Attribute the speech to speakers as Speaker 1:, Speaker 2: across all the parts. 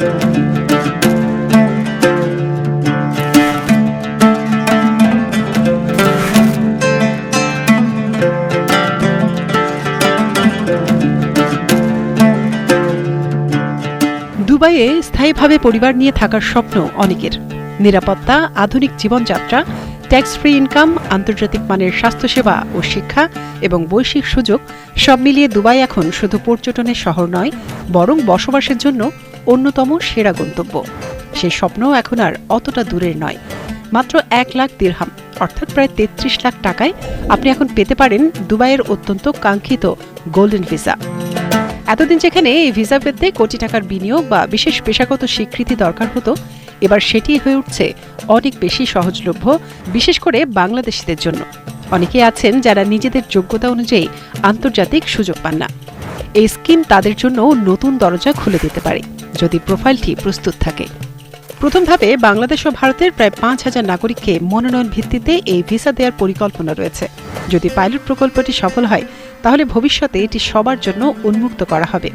Speaker 1: দুবাইয়ে স্থায়ীভাবে পরিবার নিয়ে থাকার স্বপ্ন অনেকের। নিরাপত্তা, আধুনিক জীবনযাত্রা ট্যাক্স ফ্রি ইনকাম আন্তর্জাতিক মানের স্বাস্থ্যসেবা ও শিক্ষা এবং বৈশ্বিক সুযোগ সব মিলিয়ে দুবাই এখন শুধু পর্যটনের শহর নয়, বরং বসবাসের জন্য অন্যতম সেরা গন্তব্য। সেই স্বপ্নও এখন আর অতটা দূরের নয়। মাত্র এক লাখ দিরহাম, অর্থাৎ প্রায় তেত্রিশ লাখ টাকায় আপনি এখন পেতে পারেন দুবাইয়ের অত্যন্ত কাঙ্ক্ষিত গোল্ডেন ভিসা। এতদিন যেখানে এই ভিসা পেতে কোটি টাকার বিনিয়োগ বা বিশেষ পেশাগত স্বীকৃতি দরকার হতো, এবার সেটি হয়ে উঠছে অনেক বেশি সহজলভ্য, বিশেষ করে বাংলাদেশিদের জন্য। অনেকে আছেন যারা নিজেদের যোগ্যতা অনুযায়ী আন্তর্জাতিক সুযোগ পান না। এই স্কিম তাদের জন্য নতুন দরজা খুলে দিতে পারে। যদি প্রোফাইলটি প্রস্তুত থাকে। প্রথমভাবে বাংলাদেশ ও ভারতের প্রায় পাঁচ হাজার নাগরিককে মনোনয়ন ভিত্তিতে এই ভিসা দেওয়ার পরিকল্পনা রয়েছে। যদি পাইলট প্রকল্পটি সফল হয়, তাহলে ভবিষ্যতে এটি সবার জন্য উন্মুক্ত করা হবে।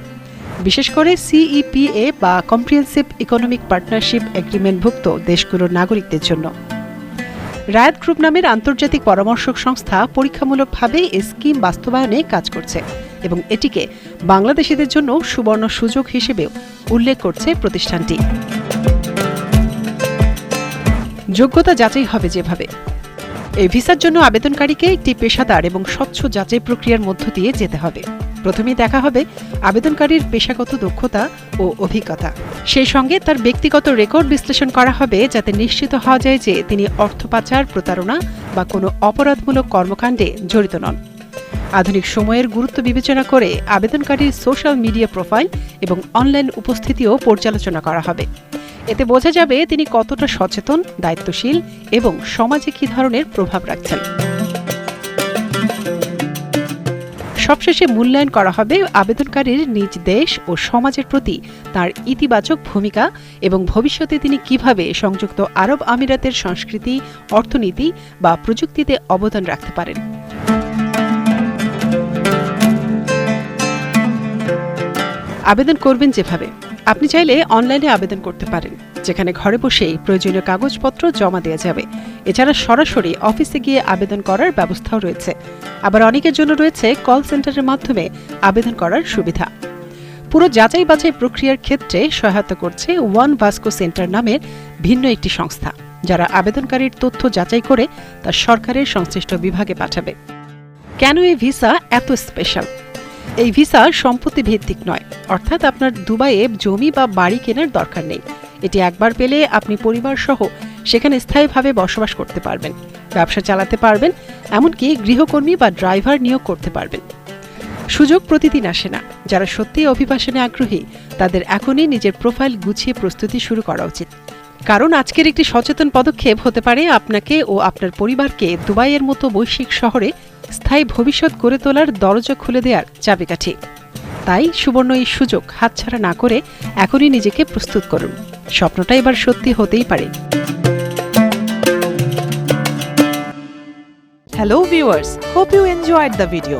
Speaker 1: বিশেষ করে সিইপিএ বা কম্প্রিহেন্সিভ ইকোনমিক পার্টনারশিপ এগ্রিমেন্টভুক্ত দেশগুলোর নাগরিকদের জন্য। রায়াত গ্রুপ নামের আন্তর্জাতিক পরামর্শক সংস্থা পরীক্ষামূলকভাবে এই স্কিম বাস্তবায়নে কাজ করছে। এবং এটিকে বাংলাদেশিদের জন্য সুবর্ণ সুযোগ হিসেবেও উল্লেখ করছে প্রতিষ্ঠানটি। যোগ্যতা যাচাই হবে যেভাবে। এই ভিসার জন্য আবেদনকারীকে একটি পেশাদার এবং স্বচ্ছ যাচাই প্রক্রিয়ার মধ্য দিয়ে যেতে হবে। প্রথমেই দেখা হবে আবেদনকারীর পেশাগত দক্ষতা ও অভিজ্ঞতা। সেই সঙ্গে তার ব্যক্তিগত রেকর্ড বিশ্লেষণ করা হবে যাতে নিশ্চিত হওয়া যায় যে তিনি অর্থ পাচার, প্রতারণা বা কোনো অপরাধমূলক কর্মকাণ্ডে জড়িত নন। আধুনিক সময়ের গুরুত্ব বিবেচনা করে আবেদনকারীর সোশ্যাল মিডিয়া প্রোফাইল এবং অনলাইন উপস্থিতিও পর্যালোচনা করা হবে। এতে বোঝা যাবে তিনি কতটা সচেতন, দায়িত্বশীল এবং সমাজে কী ধরনের প্রভাব রাখছেন। সবশেষে মূল্যায়ন করা হবে আবেদনকারীর নিজ দেশ ও সমাজের প্রতি তার ইতিবাচক ভূমিকা এবং ভবিষ্যতে তিনি কীভাবে সংযুক্ত আরব আমিরাতের সংস্কৃতি, অর্থনীতি বা প্রযুক্তিতে অবদান রাখতে পারেন। আবেদন করবেন যেভাবে। আপনি চাইলে অনলাইনে আবেদন করতে পারেন, যেখানে ঘরে বসেই প্রয়োজনীয় কাগজপত্র জমা দেওয়া যাবে। এছাড়া সরাসরি অফিসে গিয়ে আবেদন করার ব্যবস্থাও রয়েছে। আবার অনেকের জন্য রয়েছে কল সেন্টারের মাধ্যমে আবেদন করার সুবিধা। পুরো যাচাই বাছাই প্রক্রিয়ার ক্ষেত্রে সহায়তা করছে ওয়ান ভাস্কো সেন্টার নামের ভিন্ন একটি সংস্থা, যারা আবেদনকারীর তথ্য যাচাই করে তা সরকারের সংশ্লিষ্ট বিভাগে পাঠাবে। কেন এই ভিসা এত স্পেশাল এই ভিসা সম্পত্তি ভিত্তিক নয়। অর্থাৎ আপনার দুবাইয়ে জমি বা বাড়ি কেনার দরকার নেই। এটি একবার পেলে আপনি পরিবার সহ সেখানে স্থায়ীভাবে বসবাস করতে পারবেন, ব্যবসা চালাতে পারবেন, এমনকি গৃহকর্মী বা ড্রাইভার নিয়োগ করতে পারবেন। সুযোগ প্রতিদিন আসে না। যারা সত্যিই অভিবাসনে আগ্রহী, তাদের এখনই নিজের প্রোফাইল গুছিয়ে প্রস্তুতি শুরু করা উচিত। কারণ আজকের একটি সচেতন পদক্ষেপ হতে পারে আপনাকে ও আপনার পরিবারকে দুবাইয়ের মতো বৈশ্বিক শহরে স্থায়ী ভবিষ্যৎ গড়ে তোলার দরজা খুলে দেওয়ার চাবিকাঠি। তাই সুবর্ণ এই সুযোগ হাতছাড়া না করে এখনই নিজেকে প্রস্তুত করুন। স্বপ্নটা এবার সত্যি হতেই পারে।
Speaker 2: Hello viewers hope you enjoyed the video